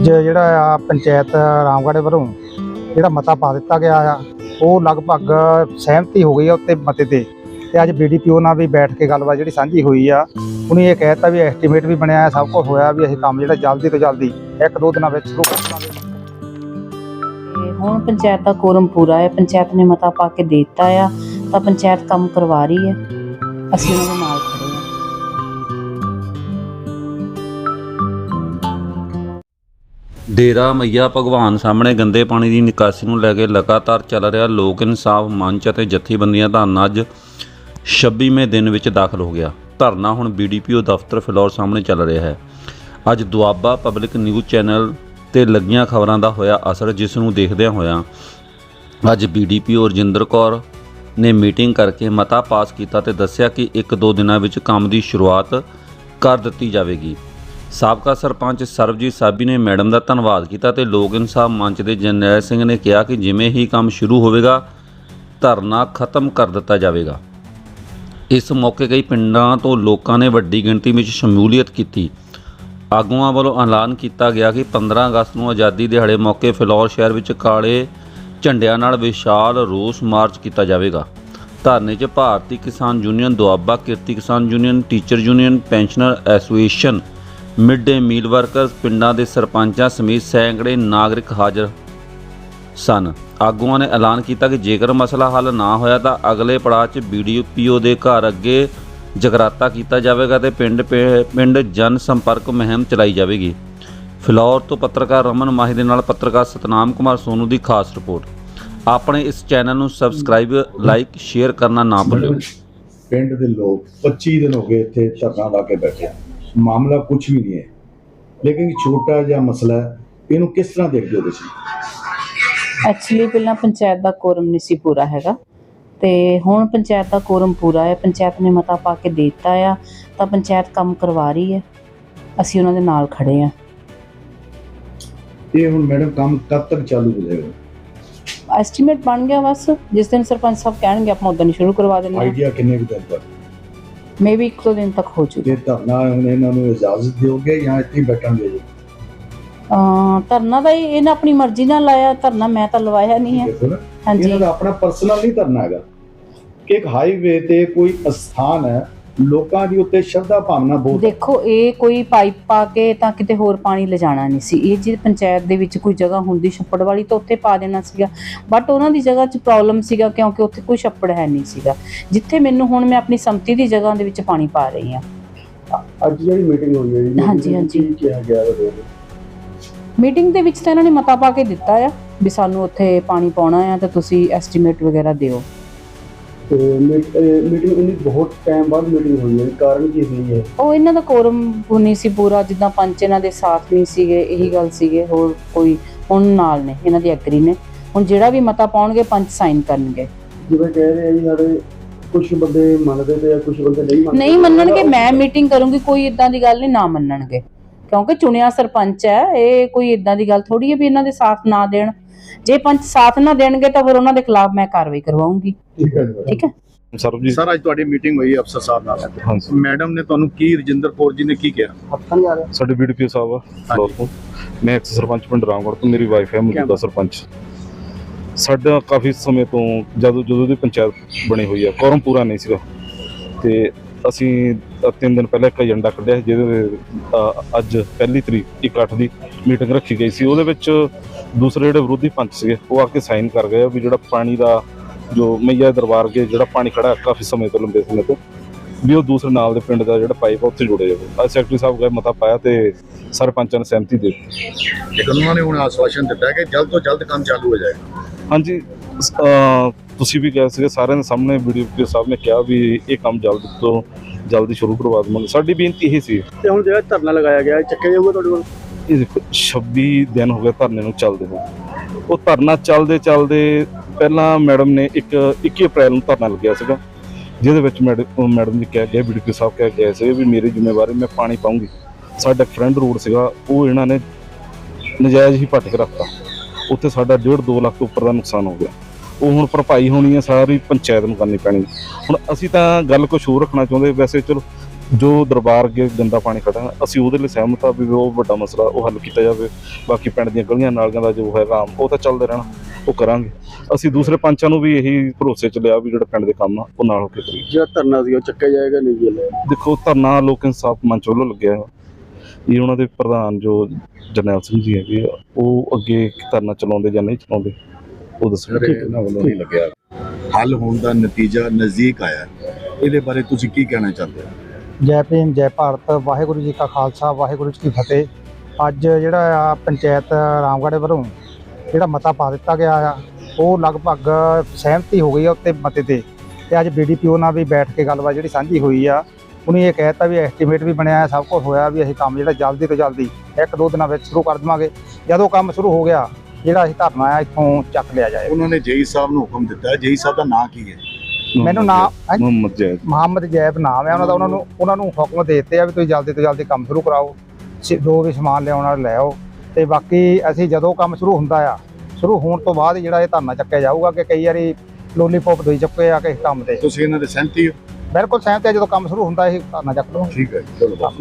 ਜ- ਜਿਹੜਾ ਆ ਪੰਚਾਇਤ ਰਾਮਗੜ੍ਹ ਵੱਲੋਂ ਜਿਹੜਾ ਮਤਾ ਪਾ ਦਿੱਤਾ ਗਿਆ ਆ, ਉਹ ਲਗਭਗ ਸਹਿਮਤੀ ਹੋ ਗਈ ਆ ਉੱਤੇ ਮਤੇ ਤੇ। ਤੇ ਅੱਜ ਬੀਡੀਪੀਓ ਨਾਲ ਵੀ ਬੈਠ ਕੇ ਗੱਲਬਾਤ ਜਿਹੜੀ ਸਾਂਝੀ ਹੋਈ ਆ, ਉਹਨੇ ਇਹ ਕਹਿਤਾ ਵੀ ਐਸਟੀਮੇਟ ਵੀ ਬਣਿਆ, ਸਭ ਕੁਝ ਹੋਇਆ ਵੀ ਅਸੀਂ ਕੰਮ ਜਿਹੜਾ ਜਲਦੀ ਤੋਂ ਜਲਦੀ, ਇੱਕ ਦੋ ਦਿਨਾਂ ਵਿੱਚ ਸ਼ੁਰੂ ਕਰ ਦਾਂਗੇ। ਹੁਣ ਪੰਚਾਇਤ ਦਾ ਕੋਰਮ ਪੂਰਾ ਹੈ, ਪੰਚਾਇਤ ਨੇ ਮਤਾ ਪਾ ਕੇ ਦੇ ਦਿੱਤਾ ਆ, ਤਾਂ ਪੰਚਾਇਤ ਕੰਮ ਕਰਵਾ ਰਹੀ ਹੈ। ਅਸੀਂ ਉਹਨਾਂ ਦੇ ਨਾਲ। ਡੇਰਾ ਮਈਆ ਭਗਵਾਨ ਸਾਹਮਣੇ ਗੰਦੇ ਪਾਣੀ ਦੀ ਨਿਕਾਸੀ ਨੂੰ ਲੈ ਕੇ ਲਗਾਤਾਰ ਚੱਲ ਰਿਹਾ ਲੋਕ ਇਨਸਾਫ ਮੰਚ ਅਤੇ ਜਥੇਬੰਦੀਆਂ ਦਾ ਅੱਜ 26ਵੇਂ ਦਿਨ ਵਿੱਚ ਦਾਖਲ ਹੋ ਗਿਆ। ਧਰਨਾ ਹੁਣ ਬੀਡੀਪੀਓ ਦਫ਼ਤਰ ਫਿਲੌਰ ਸਾਹਮਣੇ ਚੱਲ ਰਿਹਾ ਹੈ। ਅੱਜ ਦੁਆਬਾ ਪਬਲਿਕ ਨਿਊਜ਼ ਚੈਨਲ ਤੇ ਲੱਗੀਆਂ ਖਬਰਾਂ ਦਾ ਹੋਇਆ ਅਸਰ, ਜਿਸ ਨੂੰ ਦੇਖਦਿਆਂ ਹੋਇਆਂ ਅੱਜ ਬੀਡੀਪੀਓ ਰਜਿੰਦਰ ਕੌਰ ਨੇ ਮੀਟਿੰਗ ਕਰਕੇ ਮਤਾ ਪਾਸ ਕੀਤਾ ਤੇ ਦੱਸਿਆ ਕਿ ਇੱਕ ਦੋ ਦਿਨਾਂ ਵਿੱਚ ਕੰਮ ਦੀ ਸ਼ੁਰੂਆਤ ਕਰ ਦਿੱਤੀ ਜਾਵੇਗੀ। ਸਾਬਕਾ ਸਰਪੰਚ ਸਰਬਜੀਤ ਸਾਬੀ ਨੇ ਮੈਡਮ ਦਾ ਧੰਨਵਾਦ ਕੀਤਾ ਤੇ ਲੋਕ ਇਨਸਾਫ ਮੰਚ ਦੇ ਜਰਨੈਲ ਸਿੰਘ ਨੇ ਕਿਹਾ ਕਿ ਜਿਵੇਂ ਹੀ ਕੰਮ ਸ਼ੁਰੂ ਹੋਵੇਗਾ, ਧਰਨਾ ਖਤਮ ਕਰ ਦਿੱਤਾ ਜਾਵੇਗਾ। ਇਸ ਮੌਕੇ ਕਈ ਪਿੰਡਾਂ ਤੋਂ ਲੋਕਾਂ ਨੇ ਵੱਡੀ ਗਿਣਤੀ ਵਿੱਚ ਸ਼ਮੂਲੀਅਤ ਕੀਤੀ। ਆਗੂਆਂ ਵੱਲੋਂ ਐਲਾਨ ਕੀਤਾ ਗਿਆ ਕਿ 15 ਅਗਸਤ ਨੂੰ ਆਜ਼ਾਦੀ ਦਿਹਾੜੇ ਮੌਕੇ ਫਿਲੌਰ ਸ਼ਹਿਰ ਵਿੱਚ ਕਾਲੇ ਝੰਡਿਆਂ ਨਾਲ ਵਿਸ਼ਾਲ ਰੋਸ ਮਾਰਚ ਕੀਤਾ ਜਾਵੇਗਾ। ਧਰਨੇ 'ਚ ਭਾਰਤੀ ਕਿਸਾਨ union Doaba, Kirti Kisan union, teacher union, pensioner association mid day meal workers ਪਿੰਡਾਂ ਦੇ ਸਰਪੰਚਾਂ ਸਮੇਤ ਸੈਂਕੜੇ ਨਾਗਰਿਕ ਹਾਜ਼ਰ ਸਨ। ਆਗੂਆਂ ਨੇ ਐਲਾਨ ਕੀਤਾ ਕਿ ਜੇਕਰ ਮਸਲਾ ਹੱਲ ਨਾ ਹੋਇਆ ਤਾਂ ਅਗਲੇ ਪੜਾਅ 'ਚ ਬੀਡੀਪੀਓ ਦੇ ਘਰ ਅੱਗੇ ਜਗਰਾਤਾ ਕੀਤਾ ਜਾਵੇਗਾ ਤੇ ਪਿੰਡ ਪਿ- ਪਿੰਡ ਜਨ ਸੰਪਰਕ ਮੁਹਿੰਮ ਚਲਾਈ ਜਾਵੇਗੀ। ਫਿਲੌਰ ਤੋਂ ਪੱਤਰਕਾਰ ਰਮਨ ਮਾਹੀ ਦੇ ਨਾਲ ਪੱਤਰਕਾਰ ਸਤਨਾਮ ਕੁਮਾਰ ਸੋਨੂ ਦੀ ਖਾਸ ਰਿਪੋਰਟ। ਆਪਣੇ ਇਸ ਚੈਨਲ ਨੂੰ ਸਬਸਕ੍ਰਾਈਬ, ਲਾਈਕ, ਸ਼ੇਅਰ ਕਰਨਾ ਨਾ ਭੁੱਲਿਓ। ਪਿੰਡ ਦੇ ਲੋਕ 25 ਦਿਨ ਹੋ ਗਏ ਇੱਥੇ ਧਰਨਾ ਲਾ ਕੇ ਬੈਠੇ ਆ। ਮਾਮਲਾ ਕੁਝ ਵੀ ਨਹੀਂ ਹੈ। ਲੇਕਿਨ ਛੋਟਾ ਜਿਹਾ ਮਸਲਾ ਹੈ ਇਹਨੂੰ ਕਿਸ ਤਰ੍ਹਾਂ ਦੇਖਦੇ ਹੋ ਤੁਸੀਂ? ਐਕਚੁਅਲੀ ਪਹਿਲਾਂ ਪੰਚਾਇਤ ਦਾ ਕੋਰਮ ਨਹੀਂ ਸੀ ਪੂਰਾ ਹੈਗਾ। ਤੇ ਹੁਣ ਪੰਚਾਇਤ ਦਾ ਕੋਰਮ ਪੂਰਾ ਹੈ ਪੰਚਾਇਤ ਨੇ ਮਤਾ ਪਾ ਕੇ ਦਿੱਤਾ ਆ ਤਾਂ ਪੰਚਾਇਤ ਕੰਮ ਕਰਵਾ ਰਹੀ ਹੈ। ਅਸੀਂ ਉਹਨਾਂ ਦੇ ਨਾਲ ਖੜੇ ਹਾਂ। ਇਹ ਹੁਣ ਮੈਡਮ ਕੰਮ ਕਦ ਤੱਕ ਚਾਲੂ ਹੋ ਜਾਏਗਾ? ਐਸਟੀਮੇਟ ਬਣ ਗਿਆ ਬਸ। ਜਿਸ ਦਿਨ ਸਰਪੰਚ ਸਾਹਿਬ ਕਹਿਣਗੇ ਆਪਾਂ ਉਦੋਂ ਹੀ ਸ਼ੁਰੂ ਕਰਵਾ ਦਿੰਦੇ। ਹਾਂ ਆਈਡੀਆ ਕਿੰਨੇ ਕੁ ਦਿਨ ਤੱਕ ਮੇਬੀ ਇੱਕ ਦੋ ਦਿਨ ਤੱਕ ਹੋ ਜੂਗਾ। ਜੇ ਧਰਨਾ ਹੁਣ ਇਹਨਾਂ ਨੂੰ ਇਜਾਜ਼ਤ ਦਿਓਗੇ ਜਾਂ ਇੱਥੇ ਹੀ ਬੈਠਾਂਗੇ ਜੀ? ਅਹ ਧਰਨਾ ਇਹ- ਇਹਨੇ ਆਪਣੀ ਮਰਜ਼ੀ ਨਾਲ ਲਾਇਆ ਧਰਨਾ ਮੈਂ ਤਾਂ ਲਵਾਇਆ ਨਹੀਂ ਹੈ। ਹਾਂਜੀ। ਇਹਨਾਂ ਦਾ ਆਪਣਾ ਪਰਸਨਲ ਨਹੀਂ ਧਰਨਾ ਹੈਗਾ। ਕਿ ਇੱਕ ਹਾਈਵੇ ਤੇ ਕੋਈ ਅਸਥਾਨ ਹੈ ਲੋਕਾਂ ਦੀ ਉੱਤੇ ਸ਼ਰਧਾ ਭਾਵਨਾ ਬਹੁਤ। ਦੇਖੋ ਇਹ ਕੋਈ ਪਾਈਪ ਪਾ ਕੇ ਤਾਂ ਕਿਤੇ ਹੋਰ ਪਾਣੀ ਲਿਜਾਣਾ ਨਹੀਂ ਸੀ ਇਹ ਜੇ ਪੰਚਾਇਤ ਦੇ ਵਿੱਚ ਕੋਈ ਜਗ੍ਹਾ ਹੁੰਦੀ ਛੱਪੜ ਵਾਲੀ ਤਾਂ ਉੱਥੇ ਪਾ ਦੇਣਾ ਸੀਗਾ ਬਟ ਉਹਨਾਂ ਦੀ ਜਗ੍ਹਾ 'ਚ ਪ੍ਰੋਬਲਮ ਸੀਗਾ ਕਿਉਂਕਿ ਉੱਥੇ ਕੋਈ ਛੱਪੜ ਹੈ ਨਹੀਂ ਸੀਗਾ ਜਿੱਥੇ ਮੈਨੂੰ ਹੁਣ ਮੈਂ ਆਪਣੀ ਸੰਮਤੀ ਦੀ ਜਗ੍ਹਾ ਦੇ ਵਿੱਚ ਪਾਣੀ ਪਾ ਰਹੀ ਹਾਂ ਅੱਜ ਜਿਹੜੀ ਮੀਟਿੰਗ ਹੋਈ ਹੈ ਜੀ ਹਾਂਜੀ, ਹਾਂਜੀ। ਕੀ ਕਿਹਾ ਗਿਆ ਉਹਦੇ? ਮੀਟਿੰਗ ਦੇ ਵਿੱਚ ਤਾਂ ਇਹਨਾਂ ਨੇ ਮਤਾ ਪਾ ਕੇ ਦਿੱਤਾ ਆ ਵੀ ਸਾਨੂੰ ਉੱਥੇ ਪਾਣੀ ਪਾਉਣਾ ਆ ਤਾਂ ਤੁਸੀਂ ਐਸਟੀਮੇਟ ਵਗੈਰਾ ਦਿਓ ਤੇ ਮੀਟਿੰਗ ਉਹਨੀ ਬਹੁਤ ਟਾਈਮ ਬਾਅਦ ਮੀਟਿੰਗ ਹੋਈ ਹੈ ਕਾਰਨ ਕੀ ਹੋਈ ਹੈ? ਉਹ ਇਹਨਾਂ ਦਾ ਕੋਰਮ ਨਹੀਂ ਸੀ ਪੂਰਾ ਜਿੱਦਾਂ ਪੰਚ ਇਹਨਾਂ ਦੇ ਸਾਥ ਨਹੀਂ ਸੀਗੇ ਇਹੀ ਗੱਲ ਸੀਗੇ ਹੋਰ ਕੋਈ ਹੁਣ ਨਾਲ ਨੇ ਇਹਨਾਂ ਦੀ ਐਗਰੀ ਨੇ। ਹੁਣ ਜਿਹੜਾ ਵੀ ਮਤਾ ਪਾਉਣਗੇ ਪੰਚ ਸਾਈਨ ਕਰਨਗੇ। ਜਿਵੇਂ ਕਹਿ ਰਹੇ ਆ ਜੀ ਸਾਡੇ ਕੁਝ ਬੰਦੇ ਮੰਨਦੇ ਤੇ ਕੁਝ ਬੰਦੇ ਨਹੀਂ ਮੰਨਦੇ। ਨਹੀਂ ਮੰਨਣਗੇ ਮੈਂ ਮੀਟਿੰਗ ਕਰੂੰਗੀ ਕੋਈ ਇਦਾਂ ਦੀ ਗੱਲ ਨਹੀਂ ਨਾ ਮੰਨਣਗੇ। ਕਿਉਂਕਿ ਚੁਣਿਆ ਸਰਪੰਚ ਹੈ ਇਹ ਕੋਈ ਇਦਾਂ ਦੀ ਗੱਲ ਥੋੜੀ ਹੈ ਵੀ ਇਹਨਾਂ ਦੇ ਸਾਥ ਨਾ ਦੇਣ। ਜੇ ਪੰਚ ਸਾਥ ਨਾ ਦੇਣਗੇ ਤਾਂ ਫਿਰ ਉਹਨਾਂ ਦੇ ਖਿਲਾਫ ਮੈਂ ਕਾਰਵਾਈ ਕਰਵਾਉਂਗੀ। ਠੀਕ ਹੈ ਜੀ। ਠੀਕ ਹੈ? ਸਰਬਜੀਤ। ਸਰ ਅੱਜ ਤੁਹਾਡੀ ਮੀਟਿੰਗ ਹੋਈ ਅਫਸਰ ਸਾਹਿਬ ਨਾਲ। ਹਾਂਜੀ। ਮੈਡਮ ਨੇ ਤੁਹਾਨੂੰ ਕੀ ਰਜਿੰਦਰ ਕੌਰ ਜੀ ਨੇ ਕੀ ਕਿਹਾ? ਹੱਥਾਂ ਨਹੀਂ ਆ ਰਿਹਾ। ਸਾਡੇ ਬੀਡੀਪੀ ਸਾਹਿਬ ਆ ਫਲੋਰ ਤੋਂ ਮੈਂ ਐਕਸ ਸਰਪੰਚ ਪਿੰਡ ਰਾਮਗੜ੍ਹ ਤੋਂ ਮੇਰੀ ਵਾਈਫ ਹੈ ਮੌਜੂਦਾ ਸਰਪੰਚ। ਸਾਡਾ ਕਾਫੀ ਸਮੇਂ ਤੋਂ ਜਦੋਂ ਜਦੋਂ ਦੀ ਪੰਚਾਇਤ ਬਣੀ ਹੋਈ ਹੈ ਕੋਰਮ ਪੂਰਾ ਨਹੀਂ ਸੀਗਾ। ਤੇ ਅਸੀਂ ਤਿੰਨ ਦਿਨ ਪਹਿਲਾਂ ਇੱਕ ਏਜੰਡਾ ਕੱਢਿਆ ਸੀ ਜਿਹਦੇ ਅੱਜ ਪਹਿਲੀ ਤਰੀਕ 1/8 ਦੀ ਮੀਟਿੰਗ ਰੱਖੀ ਗਈ ਸੀ। ਉਹਦੇ ਵਿੱਚ ਦੂਸਰੇ ਜਿਹੜੇ ਵਿਰੋਧੀ ਪੰਚ ਸੀਗੇ ਉਹ ਆ ਕੇ ਸਾਈਨ ਕਰ ਗਏ ਵੀ ਜਿਹੜਾ ਪਾਣੀ ਦਾ ਜੋ ਮਈਆ ਦਰਬਾਰ ਕੇ ਜਿਹੜਾ ਪਾਣੀ ਖੜਾ ਹੈ ਕਾਫੀ ਸਮੇਂ ਤੋਂ ਲੰਬੇ ਸਮੇਂ ਤੋਂ ਵੀ ਉਹ ਦੂਸਰੇ ਨਾਲ ਦੇ ਪਿੰਡ ਦਾ ਜਿਹੜਾ ਪਾਈਪ ਆ ਉੱਥੇ ਜੋੜਿਆ ਜਾਵੇ ਅੱਜ ਸੈਕਟਰੀ ਸਾਹਿਬ ਗਏ ਮਤਾ ਪਾਇਆ ਤੇ ਸਰਪੰਚਾਂ ਨੇ ਸਹਿਮਤੀ ਦੇ ਦਿੱਤੀ। ਲੇਕਿਨ ਉਹਨਾਂ ਨੇ ਹੁਣ ਆਸ਼ਵਾਸਨ ਦਿੱਤਾ ਕਿ ਜਲਦ ਤੋਂ ਜਲਦ ਕੰਮ ਚਾਲੂ ਹੋ ਜਾਏਗਾ। ਹਾਂਜੀ ਤੁਸੀਂ ਵੀ ਗਏ ਸੀਗੇ ਸਾਰਿਆਂ ਦੇ ਸਾਹਮਣੇ ਵੀਡੀਓ ਸਾਹਿਬ ਨੇ ਕਿਹਾ ਵੀ ਇਹ ਕੰਮ ਜਲਦ ਤੋਂ ਜਲਦੀ ਸ਼ੁਰੂ ਕਰਵਾ ਦੇਵਾਂਗੇ। ਸਾਡੀ ਬੇਨਤੀ ਇਹ ਸੀ। ਤੇ ਹੁਣ ਜਿਹੜਾ ਧਰਨਾ ਲਗਾਇਆ ਗਿਆ ਚੱਕਿਆ ਜਾਊਗਾ ਤੁਹਾਡੇ ਕੋਲ? ਇਹ ਦੇਖੋ 26 ਦਿਨ ਹੋ ਗਏ ਧਰਨੇ ਨੂੰ ਚੱਲਦੇ ਹੋ ਉਹ ਧਰਨਾ ਚੱਲਦੇ ਚੱਲਦੇ ਪਹਿਲਾਂ ਮੈਡਮ ਨੇ ਇੱਕ 21 ਅਪ੍ਰੈਲ ਨੂੰ ਧਰਨਾ ਲੱਗਿਆ ਸੀਗਾ ਜਿਹਦੇ ਵਿੱਚ ਮੈਡਮ ਜੀ ਕਹਿ ਗਏ ਵੀਡੀਓ ਸਾਹਿਬ ਕਹਿ ਗਏ ਸੀ ਵੀ ਮੇਰੀ ਜ਼ਿੰਮੇਵਾਰੀ ਮੈਂ ਪਾਣੀ ਪਾਉਂਗੀ ਸਾਡਾ ਫਰੈਂਡ ਰੋਡ ਸੀਗਾ ਉਹ ਇਹਨਾਂ ਨੇ ਨਜਾਇਜ਼ ਹੀ ਪੱਟ ਕੇ ਰੱਖਤਾ। ਉੱਥੇ ਸਾਡਾ 1.5 2 ਲੱਖ ਤੋਂ ਉੱਪਰ ਦਾ ਨੁਕਸਾਨ ਹੋ ਗਿਆ। ਉਹ ਹੁਣ ਭਰਪਾਈ ਹੋਣੀ ਹੈ ਸਾਰੀ ਪੰਚਾਇਤ ਨੂੰ ਕਰਨੀ ਪੈਣੀ। ਹੁਣ ਅਸੀਂ ਤਾਂ ਗੱਲ ਕੁਝ ਹੋਰ ਰੱਖਣਾ ਚਾਹੁੰਦੇ ਵੈਸੇ ਚਲੋ ਜੋ ਦਰਬਾਰ ਅੱਗੇ ਗੰਦਾ ਪਾਣੀ ਖੜਾ ਹੈ, ਅਸੀਂ ਉਹਦੇ ਲਈ ਸਹਿਮਤ ਆ ਵੀ ਉਹ ਵੱਡਾ ਮਸਲਾ ਉਹ ਹੱਲ ਕੀਤਾ ਜਾਵੇ। ਬਾਕੀ ਪਿੰਡ ਦੀਆਂ ਗਲੀਆਂ ਨਾਲੀਆਂ ਦਾ ਜੋ ਹੈਗਾ ਆਮ ਉਹ ਤਾਂ ਚੱਲਦੇ ਰਹਿਣਾ ਉਹ ਕਰਾਂਗੇ। ਅਸੀਂ ਦੂਸਰੇ ਪੰਚਾਂ ਨੂੰ ਵੀ ਇਹੀ ਭਰੋਸੇ ਚ ਲਿਆ ਵੀ ਜਿਹੜਾ ਪਿੰਡ ਦੇ ਕੰਮ ਆ ਉਹ ਨਾਲ ਹੋ ਕੇ ਕਰੀਏ। ਜਿਹੜਾ ਧਰਨਾ ਸੀ ਉਹ ਚੱਕਿਆ ਜਾਏਗਾ ਨਹੀਂ ਜੀ ਹਲੇ? ਦੇਖੋ ਧਰਨਾ ਲੋਕ ਇਨਸਾਫ ਮੰਚ ਵੱਲੋਂ ਲੱਗਿਆ ਹੈ ਇਹ ਉਹਨਾਂ ਦੇ ਪ੍ਰਧਾਨ ਜੋ ਜਰਨੈਲ ਸਿੰਘ ਜੀ ਹੈਗੇ ਉਹ ਅੱਗੇ ਧਰਨਾ ਚਲਾਉਂਦੇ ਜਾਂ ਨਹੀਂ ਚਲਾਉਂਦੇ ਉਹ ਦੱਸਣਗੇ ਸਰ ਇਹਨਾਂ ਵੱਲੋਂ ਨਹੀਂ ਲੱਗਿਆ? ਹੱਲ ਹੋਣ ਦਾ ਨਤੀਜਾ ਨਜ਼ਦੀਕ ਆਇਆ ਇਹਦੇ ਬਾਰੇ ਤੁਸੀਂ ਕੀ ਕਹਿਣਾ ਚਾਹੁੰਦੇ ਹੋ? ਜੈ ਭੀਮ ਜੈ ਭਾਰਤ ਵਾਹਿਗੁਰੂ ਜੀ ਕਾ ਖਾਲਸਾ ਵਾਹਿਗੁਰੂ ਜੀ ਕੀ ਫਤਿਹ। ਅੱਜ ਜਿਹੜਾ ਆ ਪੰਚਾਇਤ ਰਾਮਗੜ੍ਹ ਵੱਲੋਂ ਜਿਹੜਾ ਮਤਾ ਪਾ ਦਿੱਤਾ ਗਿਆ ਆ ਉਹ ਲਗਭਗ ਸਹਿਮਤੀ ਹੋ ਗਈ ਆ ਉੱਤੇ ਮਤੇ ਤੇ। ਤੇ ਅੱਜ ਬੀਡੀਪੀਓ ਨਾਲ ਵੀ ਬੈਠ ਕੇ ਗੱਲਬਾਤ ਜਿਹੜੀ ਸਾਂਝੀ ਹੋਈ ਆ ਉਹਨੇ ਇਹ ਕਹਿਤਾ ਵੀ ਐਸਟੀਮੇਟ ਵੀ ਬਣਿਆ ਸਭ ਕੁਝ ਹੋਇਆ ਵੀ ਅਸੀਂ ਕੰਮ ਜਿਹੜਾ ਜਲਦੀ ਤੋਂ ਜਲਦੀ ਇੱਕ ਦੋ ਦਿਨਾਂ ਵਿੱਚ ਸ਼ੁਰੂ ਕਰ ਦੇਵਾਂਗੇ। ਜਦੋਂ ਕੰਮ ਸ਼ੁਰੂ ਹੋ ਗਿਆ ਜਿਹੜਾ ਅਸੀਂ ਧਰਨਾ ਆ ਇੱਥੋਂ ਚੱਕ ਲਿਆ ਜਾਏ। ਉਹਨਾਂ ਨੇ ਜੇਈ ਸਾਹਿਬ ਨੂੰ ਹੁਕਮ ਦਿੱਤਾ। ਜੇਈ ਸਾਹਿਬ ਦਾ ਨਾਂ ਕੀ ਹੈ ਮੈਨੂੰ ਨਾ ਮੁਹੰਮਦ ਜੈਦ। ਮੁਹੰਮਦ ਜੈਬ ਨਾਮ ਹੈ। ਉਹਨਾਂ ਦਾ ਉਹਨਾਂ ਨੂੰ ਉਹਨਾਂ ਨੂੰ ਹੁਕਮ ਦੇ ਦਿੱਤੇ ਆ ਵੀ ਤੁਸੀਂ ਜਲਦੀ ਤੋਂ ਜਲਦੀ ਕੰਮ ਸ਼ੁਰੂ ਕਰਾਓ। ਜੋ ਵੀ ਸਮਾਨ ਲਿਆਉਣ ਵਾਲਾ ਲੈ ਆਓ। ਤੇ ਬਾਕੀ ਅਸੀਂ ਜਦੋਂ ਕੰਮ ਸ਼ੁਰੂ ਹੁੰਦਾ ਆ ਸ਼ੁਰੂ ਹੋਣ ਤੋਂ ਬਾਅਦ ਜਿਹੜਾ ਇਹ ਧਰਨਾ ਚੱਕਿਆ ਜਾਊਗਾ ਕਿ ਕਈ ਵਾਰੀ ਲੋਲੀਪੌਪ ਦੋਈ ਚੁੱਕੇ ਆ ਕਿਸੇ ਕੰਮ ਤੇ। ਤੁਸੀਂ ਇਹਨਾਂ ਦੇ ਸਹਿਮਤੀ ਹੋ? ਬਿਲਕੁਲ ਸਹਿਮਤ ਹੈ ਜਦੋਂ ਕੰਮ ਸ਼ੁਰੂ ਹੁੰਦਾ ਇਹ ਧਰਨਾ ਚੱਕ ਲਓ। ਠੀਕ ਹੈ ਚਲੋ ਬਸ।